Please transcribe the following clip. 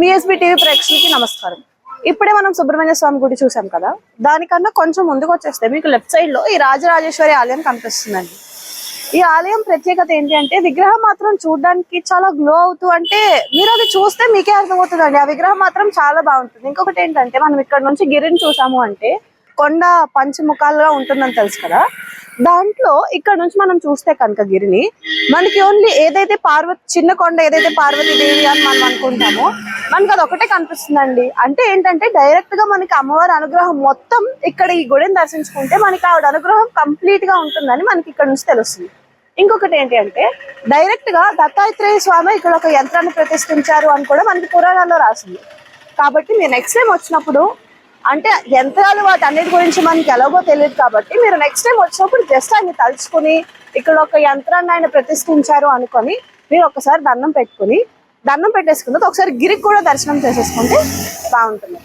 VSB TV ప్రేక్షకులకి నమస్కారం. ఇప్పుడే మనం సుబ్రహ్మణ్య స్వామి గుడి చూసాం కదా? దానికన్నా కొంచెం ముందుకు వచ్చేస్తే మీకు లెఫ్ట్ సైడ్లో ఈ రాజరాజేశ్వరి ఆలయం కనిపిస్తుందండి. ఈ ఆలయం ప్రత్యేకత ఏంటి అంటే విగ్రహం మాత్రం చూడడానికి చాలా గ్లో అవుతూ అంటే మీరు అది చూస్తే మీకే అర్థమవుతుందండి. ఆ విగ్రహం మాత్రం చాలా బాగుంటుంది. ఇంకొకటి ఏంటంటే మనం ఇక్కడ నుంచి గిరిని చూసాము అంటే కొండ పంచముఖాలుగా ఉంటుందని తెలుసు కదా? దాంట్లో ఇక్కడ నుంచి మనం చూస్తే కనుక గిరిని మనకి ఓన్లీ ఏదైతే పార్వతి చిన్న కొండ ఏదైతే పార్వతీదేవి అని మనం అనుకుంటామో మనకి అది ఒకటే కనిపిస్తుందండి. అంటే ఏంటంటే డైరెక్ట్గా మనకి అమ్మవారి అనుగ్రహం మొత్తం ఇక్కడ ఈ గుడిని దర్శించుకుంటే మనకి ఆవిడ అనుగ్రహం కంప్లీట్గా ఉంటుందని మనకి ఇక్కడ నుంచి తెలుస్తుంది. ఇంకొకటి ఏంటి అంటే డైరెక్ట్గా దత్తాత్రేయ స్వామి ఇక్కడ ఒక యంత్రాన్ని ప్రతిష్ఠించారు అని కూడా మనకి పురాణాల్లో రాసింది. కాబట్టి మీరు నెక్స్ట్ టైం వచ్చినప్పుడు అంటే యంత్రాలు వాటి అన్నిటి గురించి మనకి ఎలాగో తెలియదు కాబట్టి మీరు నెక్స్ట్ టైం వచ్చినప్పుడు జస్ట్ ఆయన తలుచుకుని ఇక్కడ ఒక యంత్రాన్ని ఆయన ప్రతిష్ఠించారు అనుకొని మీరు ఒకసారి దండం పెట్టుకుని దండం పెట్టేసుకున్నది ఒకసారి గిరికి కూడా దర్శనం చేసేసుకుంటే బాగుంటుంది.